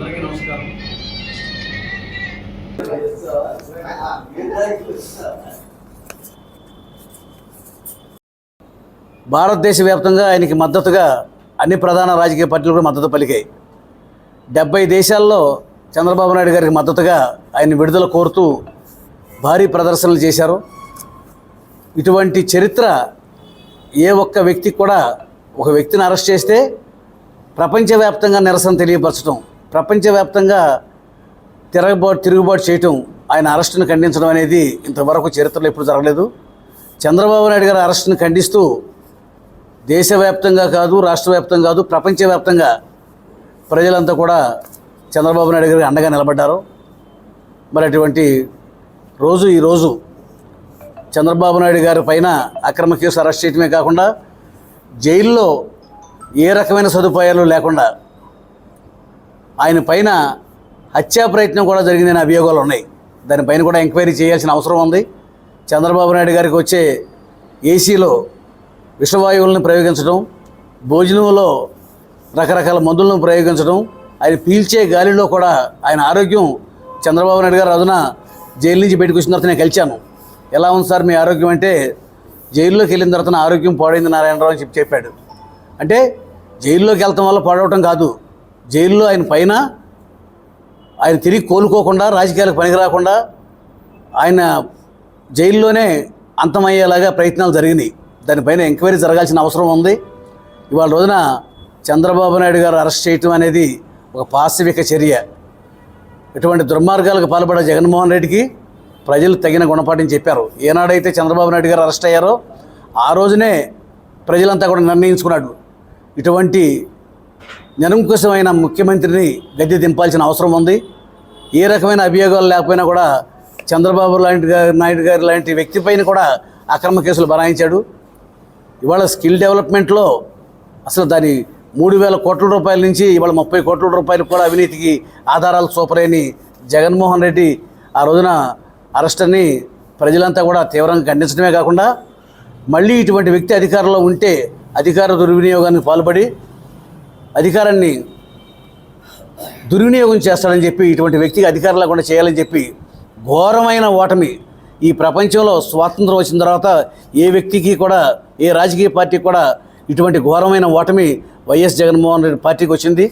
నమస్కారం. భారతదేశ వ్యాప్తంగా ఆయనకి మద్దతుగా అన్ని ప్రధాన రాజకీయ పార్టీలు కూడా మద్దతు పలికాయి. డెబ్బై దేశాల్లో చంద్రబాబు నాయుడు గారికి మద్దతుగా ఆయన విడుదల కోరుతూ భారీ ప్రదర్శనలు చేశారు. ఇటువంటి చరిత్ర ఏ ఒక్క వ్యక్తికి కూడా ఒక వ్యక్తిని అరెస్ట్ చేస్తే ప్రపంచవ్యాప్తంగా నిరసన తెలియపరచడం ప్రపంచవ్యాప్తంగా తిరగబాటు తిరుగుబాటు చేయటం ఆయన అరెస్టును ఖండించడం అనేది ఇంతవరకు చరిత్రలో ఎప్పుడు జరగలేదు. చంద్రబాబు నాయుడు గారి అరెస్టును ఖండిస్తూ దేశవ్యాప్తంగా కాదు రాష్ట్ర వ్యాప్తంగా కాదు ప్రపంచవ్యాప్తంగా ప్రజలంతా కూడా చంద్రబాబు నాయుడు గారికి అండగా నిలబడ్డారు. మరి అటువంటి రోజు ఈరోజు చంద్రబాబు నాయుడు గారి పైన అక్రమ కేసు అరెస్ట్ చేయడమే కాకుండా జైల్లో ఏ రకమైన సదుపాయాలు లేకుండా ఆయన పైన హత్యా ప్రయత్నం కూడా జరిగిందనే అభియోగాలు ఉన్నాయి. దానిపైన కూడా ఎంక్వైరీ చేయాల్సిన అవసరం ఉంది. చంద్రబాబు నాయుడు గారికి వచ్చే ఏసీలో విషవాయువులను ప్రయోగించడం భోజనంలో రకరకాల మందులను ప్రయోగించడం ఆయన పీల్చే గాలిలో కూడా ఆయన ఆరోగ్యం చంద్రబాబు నాయుడు గారు అదున జైలు నుంచి బయటకు వచ్చిన తర్వాత నేను కలిశాను ఎలా ఉంది సార్ మీ ఆరోగ్యం అంటే జైల్లోకి వెళ్ళిన తర్వాత ఆరోగ్యం పాడైంది నారాయణరావు అని చెప్పి చెప్పాడు. అంటే జైల్లోకి వెళ్తాం వల్ల పాడవటం కాదు. జైల్లో ఆయన పైన ఆయన తిరిగి కోలుకోకుండా రాజకీయాలకు పనికి రాకుండా ఆయన జైల్లోనే అంతమయ్యేలాగా ప్రయత్నాలు జరిగినాయి. దానిపైన ఎంక్వైరీ జరగాల్సిన అవసరం ఉంది. ఇవాళ రోజున చంద్రబాబు నాయుడు గారు అరెస్ట్ చేయటం అనేది ఒక పాశవిక చర్య. ఇటువంటి దుర్మార్గాలకు పాల్పడే జగన్మోహన్ రెడ్డికి ప్రజలు తగిన గుణపాఠం చెప్పారు. ఏనాడైతే చంద్రబాబు నాయుడు గారు అరెస్ట్ అయ్యారో ఆ రోజునే ప్రజలంతా కూడా నిర్ణయించుకున్నాడు. ఇటువంటి నిరంకుశమైన ముఖ్యమంత్రిని గద్దె దింపాల్సిన అవసరం ఉంది. ఏ రకమైన అభియోగాలు లేకపోయినా కూడా చంద్రబాబు లాంటి నాయుడు గారు లాంటి వ్యక్తి పైన కూడా అక్రమ కేసులు బనాయించాడు. ఇవాళ స్కిల్ డెవలప్మెంట్లో అసలు దాని మూడు వేల కోట్ల రూపాయల నుంచి ఇవాళ ముప్పై కోట్ల రూపాయలు కూడా అవినీతికి ఆధారాలు చూపలేని జగన్మోహన్ రెడ్డి ఆ రోజున అరెస్ట్ అని ప్రజలంతా కూడా తీవ్రంగా ఖండించడమే కాకుండా మళ్ళీ ఇటువంటి వ్యక్తి అధికారంలో ఉంటే అధికార దుర్వినియోగానికి పాల్పడి అధికారాన్ని దుర్వినియోగం చేస్తాడని చెప్పి ఇటువంటి వ్యక్తికి అధికారం లేకుండా చేయాలని చెప్పి ఘోరమైన ఓటమి ఈ ప్రపంచంలో స్వాతంత్రం వచ్చిన తర్వాత ఏ వ్యక్తికి కూడా ఏ రాజకీయ పార్టీకి కూడా ఇటువంటి ఘోరమైన ఓటమి వైఎస్ జగన్మోహన్ రెడ్డి పార్టీకి వచ్చింది.